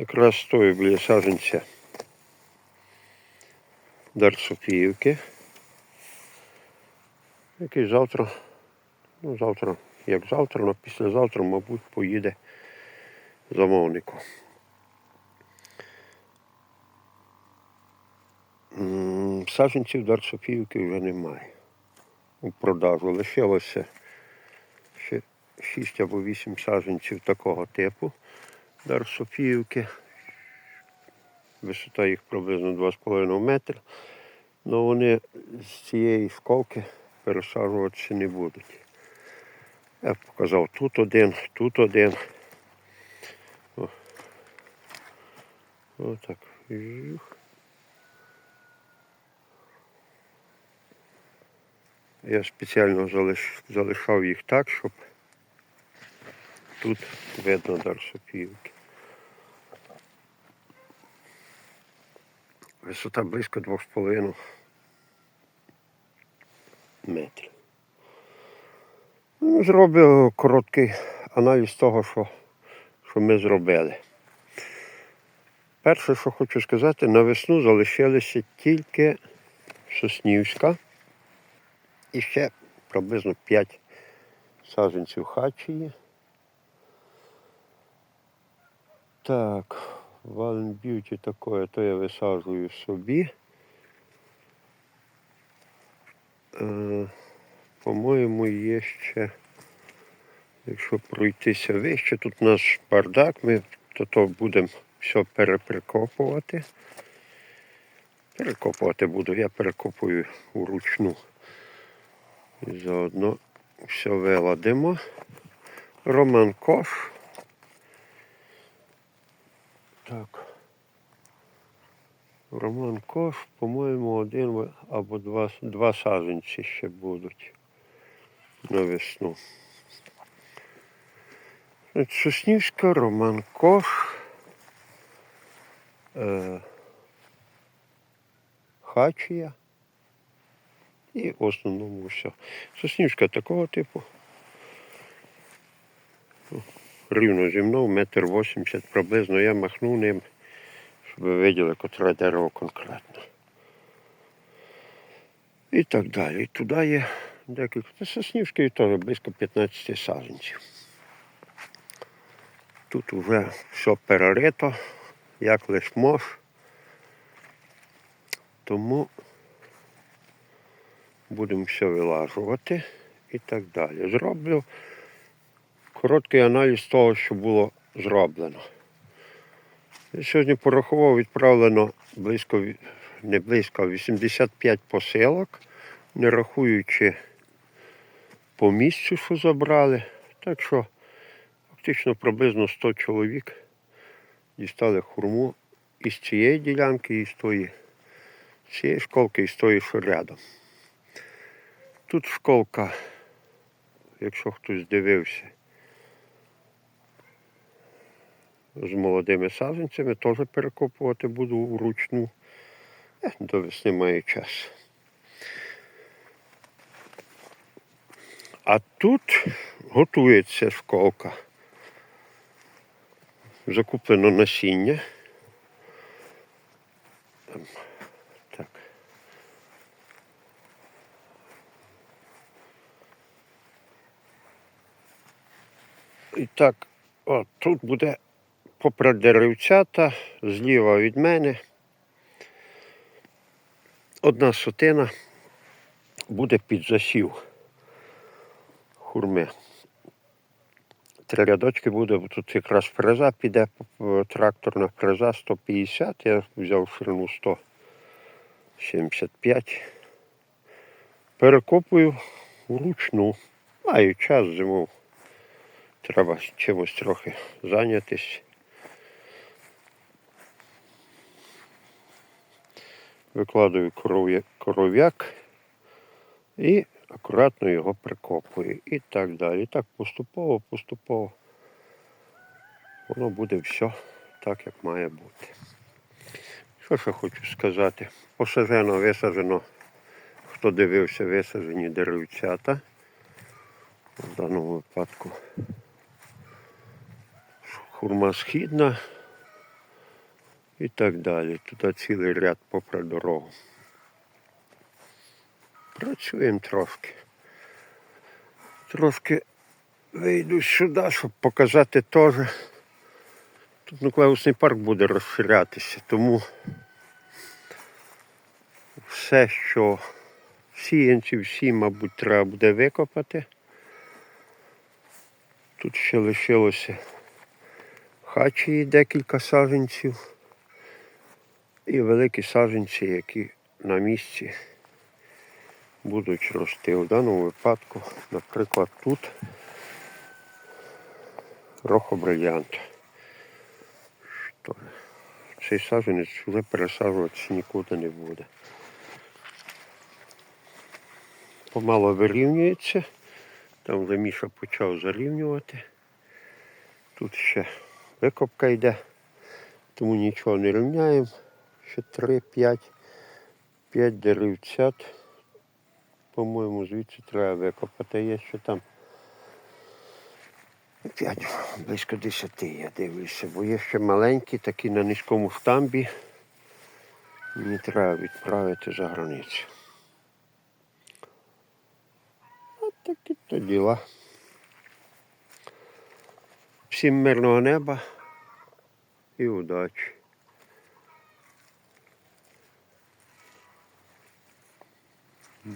Якраз стою біля саженця Дарсофіївки. Який завтра, ну завтра, як завтра, але післязавтра, мабуть, поїде замовнику. Саженців Дарсофіївки вже немає. У продажу лишилося ще 6 або 8 саженців такого типу Дарсофіївки. Висота їх приблизно 2,5 метри. Але вони з цієї школки пересаджуватися не будуть. Я показав тут один, тут один. О. Отак. Я спеціально залиш, залишав їх так, щоб тут видно Дарсопівки. Висота близько 2,5 метрів. Ну, Зробив короткий аналіз того, що, що ми зробили. Перше, що хочу сказати, на весну залишилися тільки Соснівська і ще приблизно 5 саджанців хачії. Так, Вален Б'юті такое, то я висаджую собі. Е, по-моєму, є ще, якщо пройтися вище, тут у нас бардак, ми то, то будемо все переприкопувати. Перекопувати буду, я перекопую вручну. І заодно все виладимо. Роман Кош. Так. Роман Кош, по-моєму, один або два, два саженці ще будуть на весну. Соснівська, Роман Кош. Е, Хачія. І в основному все. Соснівська такого типу. Рівно зі мною, метр вісімдесят приблизно. Я махнув ним, щоб ви виділи, котре дерево конкретно. І так далі. І туди є декілька. Та Соснівської теж близько 15 саженців. Тут вже все перерито, як лиш мож. Тому будемо все вилажувати і так далі. Зроблю короткий аналіз того, що було зроблено. Я сьогодні порахував, відправлено близько, не близько, 85 посилок, не рахуючи по місцю, що забрали. Так що фактично приблизно 100 чоловік дістали хурму із цієї ділянки, і з тої, з цієї школки, і з тої, що рядом. Тут школка, якщо хтось дивився, з молодими саджанцями, теж перекопувати буду вручну. До весни має час. А тут готується школка. Закуплено насіння. Там, Так. І так, от тут буде попри деревцята, зліва від мене. Одна сотина буде під засів хурми. Три рядочки буде, бо тут якраз фреза піде, тракторна фреза 150, я взяв ширину 175. Перекопую вручну. Маю час зимов. Треба чимось трохи зайнятися. Викладаю коров'я- коров'як і акуратно його прикопую. І так далі. І так поступово, поступово. Воно буде все так, як має бути. Що ще хочу сказати? Посажено, висаджено, хто дивився, висаджені деревцята. В даному випадку хурма східна, І так далі. Туди цілий ряд попри дорогу. Працюємо трошки. Трошки вийду сюди, щоб показати теж. Тут нуклеусний парк буде розширятися, тому все, що сіянці, всі, мабуть, треба буде викопати. Тут ще лишилося хачії декілька саженців і великі саженці, які на місці будуть рости. У даному випадку, наприклад, тут рохобрильянт. Цей саженець вже пересаджуватися нікуди не буде. Помало вирівнюється. Там вже Міша почав зарівнювати. Тут ще викопка йде, тому нічого не рівняємо. Ще 3, 5, 5 деревцят. По-моєму, звідси треба викопати. Є ще там 5, близько 10 я дивлюся, бо є ще маленькі, такі на низькому штамбі. Мені треба відправити за границю. От такі то діла. Всім мирного неба і удачі.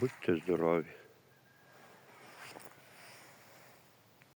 Будьте здорові.